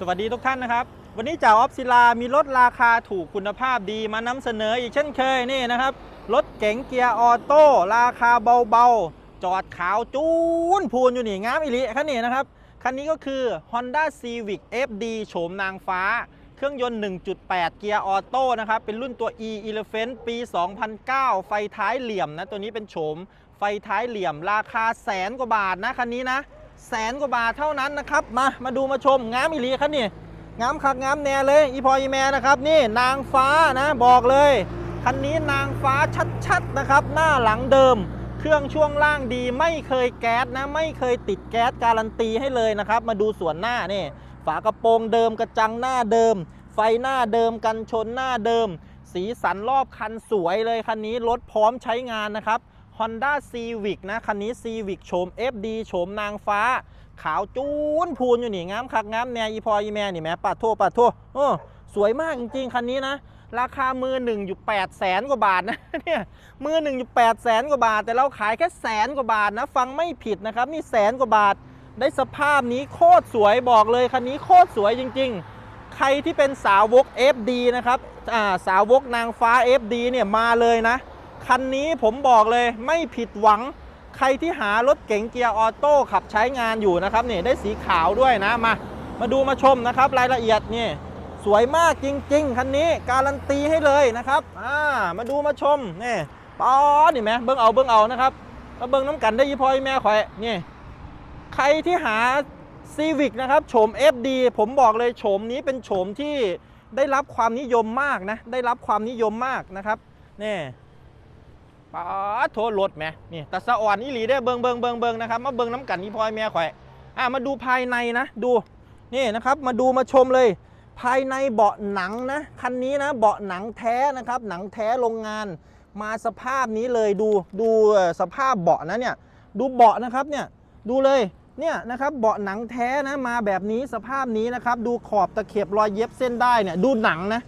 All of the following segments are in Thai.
สวัสดีทุกท่านนะครับ วันนี้จ่าออฟศิลามีรถราคาถูกคุณภาพดีมานำเสนออีกเช่นเคยนี่นะครับ รถเก๋งเกียร์ออโต้ราคาเบาๆ จอดขาวจูนพูนอยู่นี่งามอิลิคันนี้นะครับ คันนี้ก็คือ Honda Civic FD โฉมนางฟ้า เครื่องยนต์ 1.8 เกียร์ออโต้นะครับ เป็นรุ่นตัว e Elephant ปี 2009 ไฟท้ายเหลี่ยมนะ ตัวนี้เป็นโฉมไฟท้ายเหลี่ยมราคาแสนกว่าบาทนะคันนี้นะ แสนกว่าบาทเท่านั้นนะครับ มา มาดูมาชมงามอิลีครับนี่งามคักงามแน่เลย อีพออีแม่นะครับ นี่นางฟ้านะบอกเลย คันนี้นางฟ้าชัดๆนะครับ หน้าหลังเดิม เครื่องช่วงล่างดีไม่เคยแก๊สนะ ไม่เคยติดแก๊สการันตีให้เลยนะครับ มาดูส่วนหน้านี่ ฝากระโปรงเดิมกระจังหน้าเดิม ไฟหน้าเดิมกันชนหน้าเดิม สีสันรอบคันสวยเลยคันนี้รถพร้อมใช้งานนะครับ Honda Civic นะ คันนี้ Civic โฉม FD โฉมนางฟ้า ขาวจูนพูนอยู่นี่งามคักงามแนอีพออีแม่นี่แม่ปัดโทปัดโทโอ้สวยมากจริงๆ คันนี้นะ ราคามือหนึ่งอยู่8แสนกว่าบาทนะเนี่ยมือหนึ่งอยู่8แสนกว่าบาท แต่เราขายแค่แสนกว่าบาทนะ ฟังไม่ผิดนะครับ นี่แสนกว่าบาท ได้สภาพนี้โคตรสวยบอกเลยคันนี้โคตรสวยจริง ๆใครที่เป็นสาวก FD นะครับ อ่า สาวกนางฟ้า FD เนี่ย มาเลยนะ คันนี้ผมบอกเลยไม่ผิดหวัง ใครที่หารถเก๋งเกียร์ออโต้ขับใช้งานอยู่นะครับนี่ได้สีขาวด้วยนะมา มาดูมาชมนะครับรายละเอียดนี่สวยมากจริง ๆ คันนี้การันตีให้เลยนะครับอ่ามาดูมาชมนี่ป๊อดนี่ไหมเบิ้งเอาเบิ้งเอานะครับมาเบิ้งน้ำกันได้ยี่พอยแม่ข่อยนี่ใครที่หา Civic นะครับโฉม FD ผมบอกเลยโฉมนี้เป็นโฉมที่ได้รับความนิยมมากนะ ได้รับความนิยมมากนะครับนี่ ป้าโทษรถแม่นี่แต่สะอ่อนอีหลีได้เบิงเบิงเบิงเบิงนะครับ มาเบิงน้ำกันนี่พลอยแม่ข่อยอะมาดูภายในนะ ดูนี่นะครับ มาดูมาชมเลย ภายในเบาะหนังนะ คันนี้นะ เบาะหนังแท้นะครับ หนังแท้โรงงาน มาสภาพนี้เลยดูดูสภาพเบาะนะเนี่ย ดูเบาะนะครับเนี่ยดูเลยเนี่ยนะครับเบาะหนังแท้นะมาแบบนี้สภาพนี้นะครับ ดูขอบตะเข็บรอยเย็บเส้นได้เนี่ยดูหนังนะ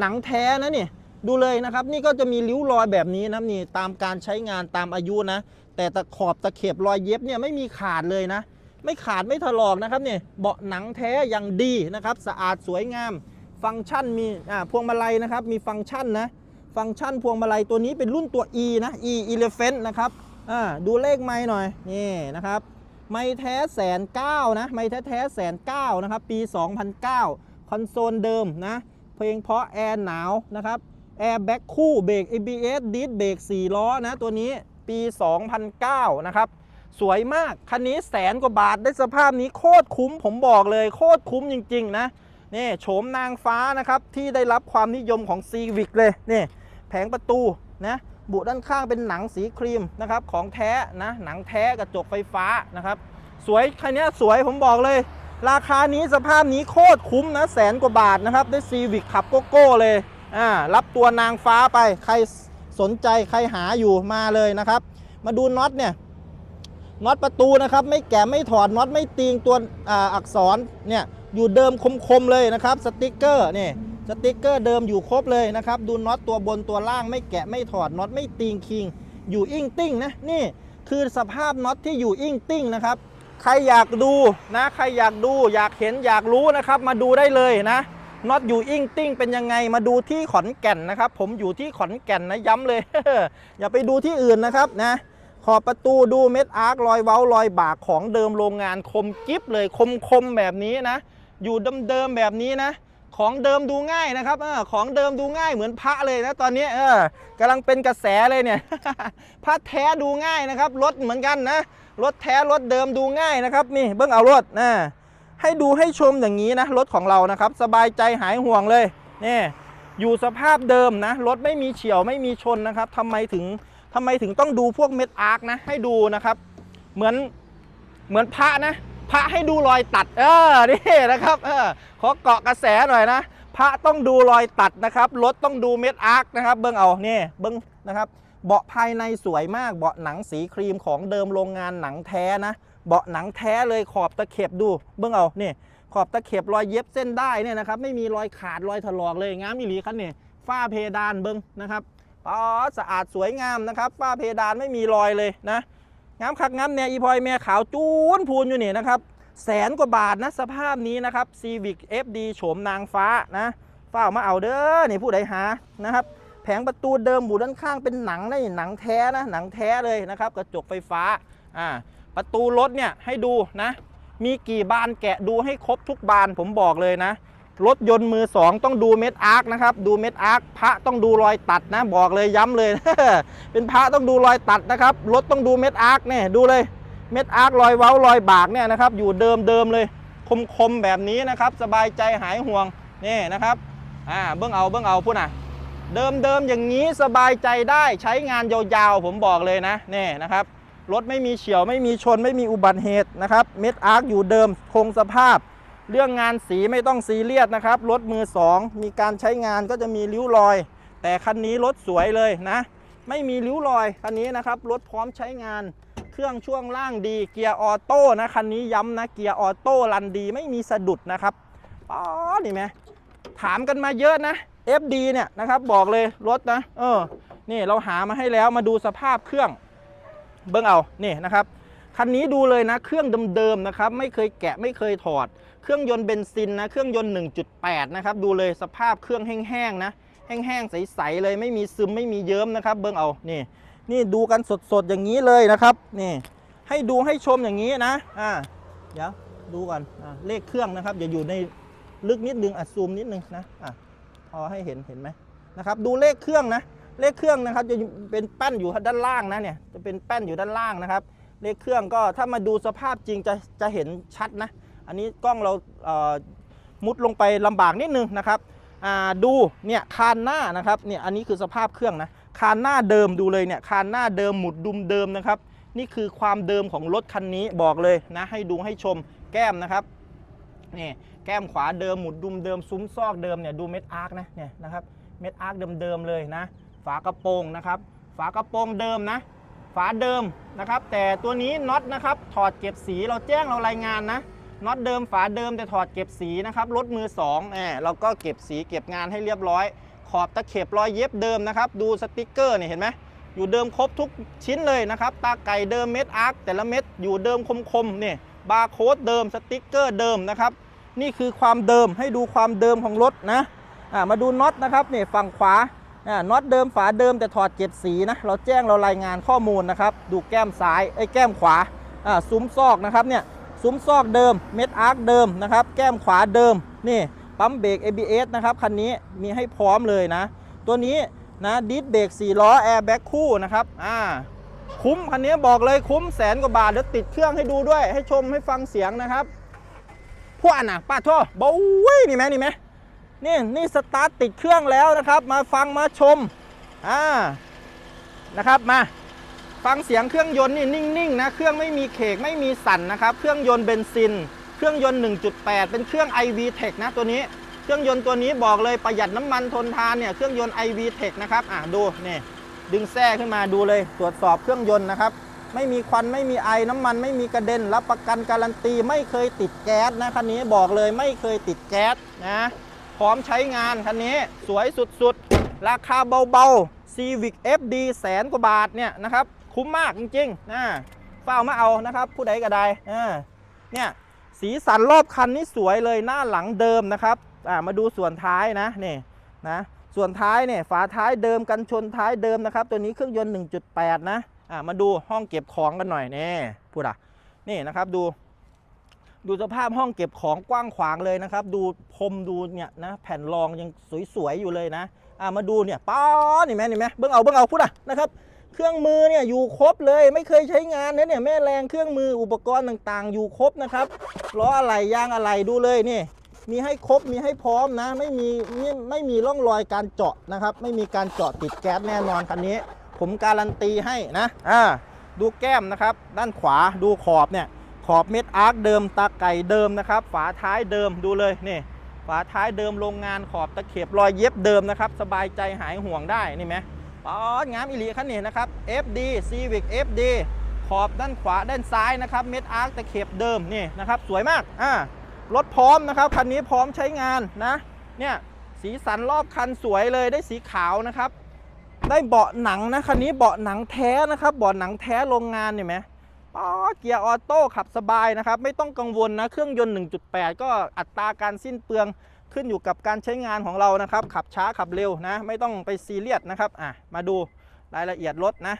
หนังแท้นะนี่ ดูเลยนะครับ นี่ก็จะมีริ้วรอยแบบนี้นะนี่ตามการใช้งานตามอายุนะ แต่ตะขอบตะเข็บรอยเย็บเนี่ยไม่มีขาดเลยนะ ไม่ขาดไม่ถลอกนะครับเนี่ยเบาะหนังแท้อย่างดีนะครับ สะอาดสวยงาม ฟังก์ชันมีอ่าพวงมาลัยนะครับ มีฟังก์ชันนะฟังก์ชันพวงมาลัยตัวนี้เป็นรุ่นตัว E นะ E Elephant นะครับอ่าดูเลขไม้หน่อยนี่นะครับไม้แท้แสนเก้านะไม้แท้แท้แสนเก้านะครับ ปี 2009 คอนโซลเดิมนะ เพลงเพราะแอร์หนาวนะครับ แอร์แบ็กคู่เบรก ABS ดิสเบรก4ล้อนะ ตัวนี้ปี 2009 นะครับ สวยมาก คันนี้แสนกว่าบาทได้สภาพนี้โคตรคุ้มผมบอกเลยโคตรคุ้มจริง ๆ นะนี่โฉมนางฟ้านะครับ ที่ได้รับความนิยมของ Civic เลยนี่แผงประตูนะบุด้านข้างเป็นหนังสีครีมนะครับ ของแท้นะหนังแท้กระจกไฟฟ้านะครับ สวยคันนี้สวยผมบอกเลย ราคานี้สภาพนี้โคตรคุ้มนะแสนกว่าบาทนะครับได้ Civic ขับโกโก้เลย อ่ารับตัวนางฟ้าไปใครสนใจใครหาอยู่มาเลยนะครับ มาดูน็อตเนี่ยน็อตประตูนะครับ ไม่แกะไม่ถอดน็อตไม่ตีงตัวอ,อักษรเนี่ยอยู่เดิมคมๆเลยนะครับสติกเกอร์นี่สติกเกอร์เดิมอยู่ครบเลยนะครับ ดูน็อตตัวบนตัวล่างไม่แกะไม่ถอดน็อตไม่ตีงคิง อยู่อิงติ้งนะนี่คือสภาพน็อตที่อยู่อิงติ้งนะครับ ใครอยากดูนะ ใครอยากดูอยากเห็นอยากรู้นะครับ มาดูได้เลยนะ น็อตอยู่อิงติ้งเป็นยังไงมาดูที่ขอนแก่นนะครับ ผมอยู่ที่ขอนแก่นนะย้ำเลย อย่าไปดูที่อื่นนะครับนะขอบประตูดูเม็ดอาร์ครอยเว้ารอยบากของเดิมโรงงานคมกิฟเลยคมคมแบบนี้นะ อยู่เดิมๆแบบนี้นะ ของเดิมดูง่ายนะครับอของเดิมดูง่ายเหมือนพระเลยนะตอนนี้เออกำลังเป็นกระแสเลยเนี่ยพระแท้ดูง่ายนะครับรถเหมือนกันนะรถแท้รถเดิมดูง่ายนะครับนี่เบิ้งเอารถนะ ให้ดูให้ชมอย่างนี้นะรถของเรานะครับ สบายใจหายห่วงเลยนี่อยู่สภาพเดิมนะรถไม่มีเฉียวไม่มีชนนะครับทำไมถึงทำไมถึงต้องดูพวกเม็ดอาร์คนะ ให้ดูนะครับ เหมือนเหมือนพระนะ พระให้ดูรอยตัด เออนี่นะครับเออขอเกาะกระแสหน่อยนะ พระต้องดูรอยตัดนะครับรถต้องดูเม็ดอาร์คนะครับเบิ้งเอานี่เบิ้งนะครับ เบาะภายในสวยมากเบาะหนังสีครีมของเดิมโรงงานหนังแท้นะ เบาะหนังแท้เลยขอบตะเข็บดูเบิ้องเอานี่ขอบตะเข็บรอยเย็บเส้นได้เนี่ยนะครับไม่มีรอยขาดรอยถลอกเลยงามอีหลีครับเนี่ยฝ้าเพดานเบิ้องนะครับอ๋อสะอาดสวยงามนะครับฝ้าเพดานไม่มีรอยเลยนะงามคักงามแน่อีพลอยแม่ขาวจูนพูนอยู่นี่นะครับแสนกว่าบาทนะสภาพนี้นะครับ Civic FD โฉมนางฟ้านะฝ้ามาเอาเด้อนี่ผู้ใดหานะครับแผงประตูเดิมหมูด้านข้างเป็นหนังนะนี่หนังแท้นะหนังแท้เลยนะครับกระจกไฟฟ้าอ่า ประตูรถเนี่ยให้ดูนะ มีกี่บานแกะดูให้ครบทุกบานผมบอกเลยนะ รถยนต์มือสองต้องดูเม็ดอาร์คนะครับ ดูเม็ดอาร์คพระต้องดูรอยตัดนะ บอกเลยย้ำเลย เป็นพระต้องดูรอยตัดนะครับ รถต้องดูเม็ดอาร์คเนี่ยดูเลย เม็ดอาร์ครอยเว้ารอยบากเนี่ยนะครับ อยู่เดิมเดิมเลย คมๆแบบนี้นะครับ สบายใจหายห่วงนี่นะครับอ่าเบื้องเอาเบื้องเอาพูดนะเดิมเดิมอย่างนี้สบายใจได้ใช้งานยาวๆผมบอกเลยนะนี่นะครับ รถไม่มีเฉียวไม่มีชนไม่มีอุบัติเหตุนะครับ เม็ดอาร์คอยู่เดิมคงสภาพ เรื่องงานสีไม่ต้องซีเรียสนะครับ รถมือสองมีการใช้งานก็จะมีริ้วรอย แต่คันนี้รถสวยเลยนะ ไม่มีริ้วรอยคันนี้นะครับ รถพร้อมใช้งาน เครื่องช่วงล่างดี เกียร์ออโต้นะคันนี้ย้ำนะเกียร์ออโต้รันดีไม่มีสะดุดนะครับอ๋อนี่ไหมถามกันมาเยอะนะ FD เนี่ยนะครับบอกเลยรถนะ เออ นี่เราหามาให้แล้วมาดูสภาพเครื่อง เบิ่งเอานี่นะครับคันนี้ดูเลยนะเครื่องเดิมๆนะครับไม่เคยแกะไม่เคยถอด เครื่องยนต์เบนซินนะเครื่องยนต์ 1.8 นะครับดูเลยสภาพเครื่องแห้งๆนะแห้งๆใสๆเลยไม่มีซึมไม่มีเยิ้มนะครับ เบิ่งเอานี่นี่ดูกันสดๆอย่างนี้เลยนะครับนี่ให้ดูให้ชมอย่างนี้นะอ่าเดี๋ยวดูก่อนอ่าเลขเครื่องนะครับอย่าอยู่ในลึกนิดนึงอะซูมนิดนึงนะอะพอให้เห็นเห็นไหมนะครับดูเลขเครื่องนะ เลขเครื่องนะครับจะเป็นแป้นอยู่ด้านล่างนะเนี่ยจะเป็นแป้นอยู่ด้านล่างนะครับ เลขเครื่องก็ถ้ามาดูสภาพจริงจะจะเห็นชัดนะ อันนี้กล้องเราเอ่อมุดลงไปลำบากนิดนึงนะครับอ่าดูเนี่ยคานหน้านะครับเนี่ยอันนี้คือสภาพเครื่องนะคานหน้าเดิมดูเลยเนี่ยคานหน้าเดิมหมุดดุมเดิมนะครับ นี่คือความเดิมของรถคันนี้บอกเลยนะให้ดูให้ชมแก้มนะครับนี่แก้มขวาเดิมหมุดดุมเดิมซุ้มซอกเดิมเนี่ยดูเม็ดอาร์คนะเนี่ยนะครับเม็ดอาร์คเดิมๆเลยนะ ฝากระโปรงนะครับ ฝากระโปรงเดิมนะ ฝาเดิมนะครับ แต่ตัวนี้น็อตนะครับถอดเก็บสีเราแจ้งเรารายงานนะน็อตเดิมฝาเดิมแต่ถอดเก็บสีนะครับรถมือสองแหมเราก็เก็บสีเก็บงานให้เรียบร้อย ขอบตะเข็บรอยเย็บเดิมนะครับ ดูสติกเกอร์เนี่ยเห็นไหมอยู่เดิมครบทุกชิ้นเลยนะครับ ตาไก่เดิมเม็ดอาร์คแต่ละเม็ดอยู่เดิมคมๆเนี่ยบาร์โค้ดเดิมสติกเกอร์เดิมนะครับ นี่คือความเดิมให้ดูความเดิมของรถนะมาดูน็อตนะครับเนี่ยฝั่งขวา น็อตเดิมฝาเดิมแต่ถอดเก็บสีนะ เราแจ้งเรารายงานข้อมูลนะครับ ดูแก้มซ้ายไอ้แก้มขวาซุ้มซอกนะครับเนี่ยซุ้มซอกเดิมเม็ดอาร์คเดิมนะครับ แก้มขวาเดิมนี่ปั๊มเบรก ABS นะครับคันนี้มีให้พร้อมเลยนะ ตัวนี้นะดิสเบรก4ล้อแอร์แบ็คคู่นะครับอ่าคุ้มคันนี้บอกเลยคุ้มแสนกว่าบาทเดี๋ยวติดเครื่องให้ดูด้วย ให้ชมให้ฟังเสียงนะครับพวกอันน่ะป้าโทษบอยนี่ไหมนี่ไหม นี่นี่สตาร์ทติดเครื่องแล้วนะครับ มาฟังมาชมอ่านะครับมาฟังเสียงเครื่องยนต์นี่นิ่งๆนะเครื่องไม่มีเคกไม่มีสั่นนะครับ เครื่องยนต์เบนซิน เครื่องยนต์ 1.8 เป็นเครื่อง iV Tech นะตัวนี้ เครื่องยนต์ตัวนี้บอกเลยประหยัดน้ำมันทนทานเนี่ยเครื่องยนต์ iV Tech นะครับอะดูนี่ดึงแส้ขึ้นมาดูเลยตรวจสอบเครื่องยนต์นะครับ ไม่มีควันไม่มีไอน้ำมันไม่มีกระเด็นรับประกันการันตี ไม่เคยติดแก๊สนะคันนี้บอกเลยไม่เคยติดแก๊สนะ พร้อมใช้งานคันนี้สวยสุดๆ ราคาเบาๆ Civic FD แสนกว่าบาทเนี่ยนะครับ คุ้มมากจริงๆนะเฝ้ามาเอานะครับ ผู้ใดก็ได้อ่าเนี่ยสีสันรอบคันนี้สวยเลยหน้าหลังเดิมนะครับอ่ามาดูส่วนท้ายนะนี่นะส่วนท้ายเนี่ยฝาท้ายเดิมกันชนท้ายเดิมนะครับ ตัวนี้เครื่องยนต์ 1.8 นะอ่ามาดูห้องเก็บของกันหน่อยนี่พูดอะนี่นะครับดู ดูสภาพห้องเก็บของกว้างขวางเลยนะครับ ดูพรมดูเนี่ยนะแผ่นรองยังสวยๆอยู่เลยนะอ่ามาดูเนี่ยป้านี่แม่นี่แม่เบิ้งเอาเบิ้งเอาพูดอะนะครับ เครื่องมือเนี่ยอยู่ครบเลยไม่เคยใช้งานนะเนี่ยแม่แรงเครื่องมืออุปกรณ์ต่างๆ อยู่ครบนะครับล้ออะไรยางอะไรดูเลยนี่มีให้ครบมีให้พร้อมนะ ไม่มีไม่ไม่มีร่องรอยการเจาะนะครับ ไม่มีการเจาะติดแก๊สแน่นอนคันนี้ ผมการันตีให้นะอ่าดูแก้มนะครับ ด้านขวาดูขอบเนี่ย ขอบเม็ดอาร์คเดิมตาไก่เดิมนะครับ ฝาท้ายเดิมดูเลยนี่ฝาท้ายเดิมโรงงานขอบตะเข็บรอยเย็บเดิมนะครับ สบายใจหายห่วงได้นี่ไหมป๊อดงามอิลีคันนี้นะครับ FD Civic FD ขอบด้านขวาด้านซ้ายนะครับ เม็ดอาร์คตะเข็บเดิมนี่นะครับ สวยมากอ่ารถพร้อมนะครับคันนี้พร้อมใช้งานนะ เนี่ยสีสันรอบคันสวยเลยได้สีขาวนะครับ ได้เบาะหนังนะคันนี้เบาะหนังแท้นะครับเบาะหนังแท้โรงงานเห็นไหม อ๋อเกียร์ออโต้ขับสบายนะครับ ไม่ต้องกังวลนะเครื่องยนต์ 1.8 ก็อัตราการสิ้นเปลืองขึ้นอยู่กับการใช้งานของเรานะครับ ขับช้าขับเร็วนะ ไม่ต้องไปซีเรียสนะครับอะมาดูรายละเอียดรถนะ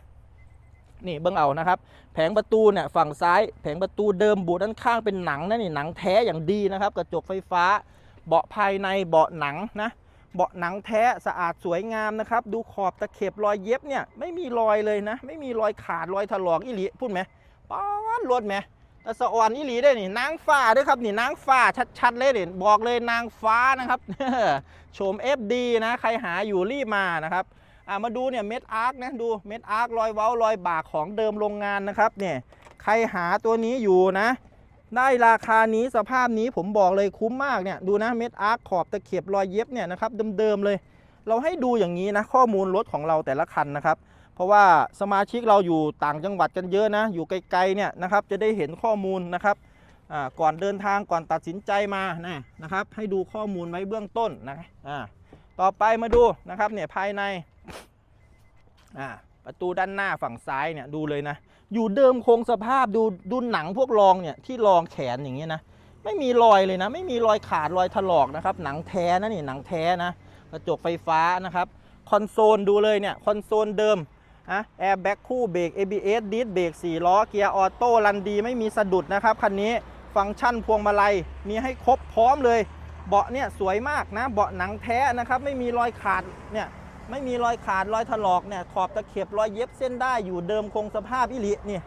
นี่เบิ้องเอานะครับ แผงประตูเนี่ยฝั่งซ้าย แผงประตูเดิมบูดด้านข้างเป็นหนังนะนี่หนังแท้อย่างดีนะครับ กระจกไฟฟ้า เบาะภายในเบาะหนังนะเบาะหนังแท้สะอาดสวยงามนะครับ ดูขอบตะเข็บรอยเย็บเนี่ยไม่มีรอยเลยนะ ไม่มีรอยขาดรอยถลอกอีหลีพูดไหม ป้อนรถไหมแต่สะอ่อนอีหลีได้นี่นางฟ้าด้วยครับนี่นางฟ้าชัดๆเลยเด่นบอกเลยนางฟ้านะครับโฉม FD นะใครหาอยู่รีบมานะครับอ่ามาดูเนี่ยเม็ดอาร์คนะดูเม็ดอาร์ครอยเว้ารอยบากของเดิมโรงงานนะครับเนี่ยใครหาตัวนี้อยู่นะ ได้ราคานี้สภาพนี้ผมบอกเลยคุ้มมากเนี่ยดูนะเม็ดอาร์คขอบตะเข็บรอยเย็บเนี่ยนะครับเดิมๆเลย เราให้ดูอย่างนี้นะข้อมูลรถของเราแต่ละคันนะครับ เพราะว่าสมาชิกเราอยู่ต่างจังหวัดกันเยอะนะ อยู่ไกลๆเนี่ยนะครับ จะได้เห็นข้อมูลนะครับก่อนเดินทางก่อนตัดสินใจมานะนะครับ ให้ดูข้อมูลไว้เบื้องต้นนะต่อไปมาดูนะครับเนี่ยภายในประตูด้านหน้าฝั่งซ้ายเนี่ยดูเลยนะ อยู่เดิมคงสภาพดูดูหนังพวกรองเนี่ยที่รองแขนอย่างเงี้ยนะไม่มีรอยเลยนะ ไม่มีรอยขาดรอยถลอกนะครับ หนังแท้นะนี่หนังแท้นะกระจกไฟฟ้านะครับ คอนโซลดูเลยเนี่ยคอนโซลเดิม อะแอร์แบ็กคู่เบรก ABS ดิสเบรก4ล้อเกียร์ออโต้รันดีไม่มีสะดุดนะครับคันนี้ฟังก์ชันพวงมาลัยมีให้ครบพร้อมเลย เบาะเนี่ยสวยมากนะ เบาะหนังแท้นะครับ ไม่มีรอยขาดเนี่ยไม่มีรอยขาดรอยถลอกเนี่ยขอบตะเข็บรอยเย็บเส้นได้อยู่เดิมคงสภาพอิลินี่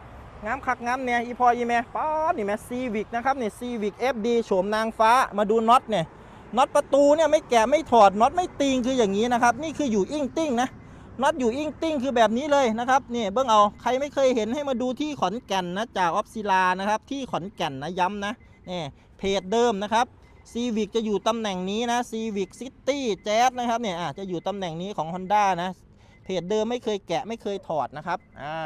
งามคักงามเนี่ยอีพออีแม่ป๊อดนี่แม่ซีวิกนะครับนี่ซีวิก FD โฉมนางฟ้ามาดูน็อตเนี่ยน็อตประตูเนี่ยไม่แกะไม่ถอดน็อตไม่ติงคืออย่างนี้นะครับ นี่คืออยู่อิ่งติ้งนะ น็อตอยู่อิงติ้งคือแบบนี้เลยนะครับนี่เบิ้งเอาใครไม่เคยเห็นให้มาดูที่ขอนแก่นนะจากออฟซิลานะครับที่ขอนแก่นนะย้ำนะนี่เพจเดิมนะครับซีวิกจะอยู่ตำแหน่งนี้นะซีวิกซิตี้แจ๊สนะครับเนี่ยอะจะอยู่ตำแหน่งนี้ของ Honda นะเพจเดิมไม่เคยแกะไม่เคยถอดนะครับอ่า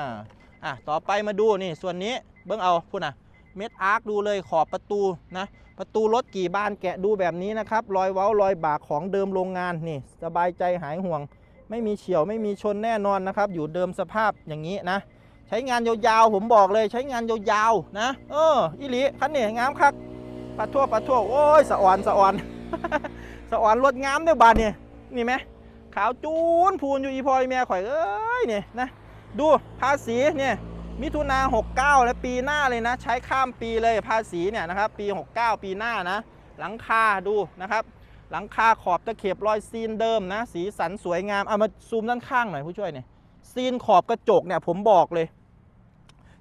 อะต่อไปมาดูนี่ส่วนนี้เบิ้งเอาพูดนะเม็ดอาร์คดูเลยขอบประตูนะประตูรถกี่บานแกะดูแบบนี้นะครับรอยเว้ารอยบากของเดิมโรงงานนี่สบายใจหายห่วง ไม่มีเฉียวไม่มีชนแน่นอนนะครับ อยู่เดิมสภาพอย่างนี้นะ ใช้งานยาวๆผมบอกเลยใช้งานยาวๆนะเอออิลิคันนี้งามคักปัดทั่วปัดทั่วโอ้ยสะอ่อนสะอ่อนสะอ่อนรถงามเด้อบานเนี่ยนี่ไหมขาวจูนพูนอยู่อีพอยแม่ข่อยเอ้ยเนี่ยนะดูภาษีเนี่ยมิถุนา69 และปีหน้าเลยนะ ใช้ข้ามปีเลยภาษีเนี่ยนะครับ ปี 69 ปีหน้านะ หลังคาดูนะครับ หลังคาขอบตะเข็บรอยซีนเดิมนะ สีสันสวยงามเอามาซูมด้านข้างหน่อยผู้ช่วยเนี่ยซีนขอบกระจกเนี่ยผมบอกเลย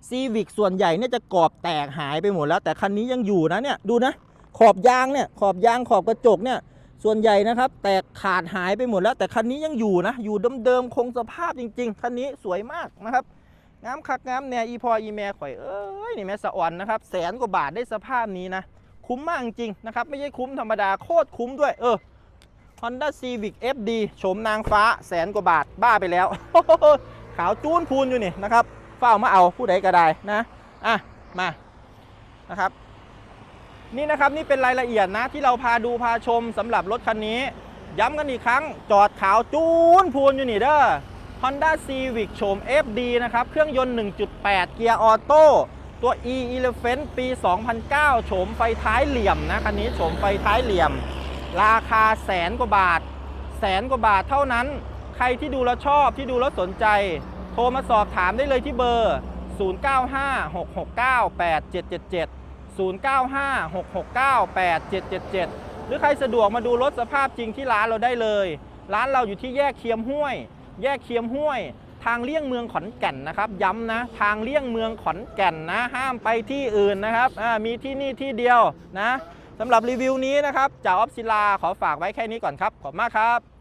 ซีวิกส่วนใหญ่เนี่ยจะกรอบแตกหายไปหมดแล้ว แต่คันนี้ยังอยู่นะเนี่ยดูนะขอบยางเนี่ยขอบยางขอบกระจกเนี่ยส่วนใหญ่นะครับ แตกขาดหายไปหมดแล้ว แต่คันนี้ยังอยู่นะ อยู่เดิมๆคงสภาพจริง ๆ คันนี้สวยมากนะครับงามคักงามเนี่ยอีพออีแม่ข่อยเอ้ยนี่แม่สะอ่อนนะครับ แสนกว่าบาทได้สภาพนี้นะ คุ้มมากจริงนะครับ ไม่ใช่คุ้มธรรมดาโคตรคุ้มด้วย เออ Honda Civic FD โฉมนางฟ้าแสนกว่าบาทบ้าไปแล้ว ขาวจูนพูนอยู่นี่นะครับเฝ้ามาเอาผู้ใดก็ได้นะ อะ มานะครับ นี่นะครับนี่เป็นรายละเอียดนะ ที่เราพาดูพาชมสำหรับรถคันนี้ ย้ำกันอีกครั้งจอดขาวจูนพูนอยู่นี่เด้อ Honda Civic โฉม FD นะครับ เครื่องยนต์ 1.8 เกียร์ออโต้ ตัว e e l e p h a n t ปี 2009 โฉมไฟท้ายเหลี่ยมนะคันนี้โฉมไฟท้ายเหลี่ยม ราคาแสนกว่าบาท แสนกว่าบาทเท่านั้น ใครที่ดูแล้วชอบที่ดูแล้วสนใจ โทรมาสอบถามได้เลยที่เบอร์ 0956698777 0956698777 หรือใครสะดวกมาดูรถสภาพจริงที่ร้านเราได้เลย ร้านเราอยู่ที่แยกเคียมห้วย แยกเคียมห้วย ทางเลี่ยงเมืองขอนแก่นนะครับ ย้ำนะ ทางเลี่ยงเมืองขอนแก่นนะ ห้ามไปที่อื่นนะครับมีที่นี่ที่เดียวนะสำหรับรีวิวนี้นะครับจากออฟซิลาขอฝากไว้แค่นี้ก่อนครับ ขอบคุณมากครับ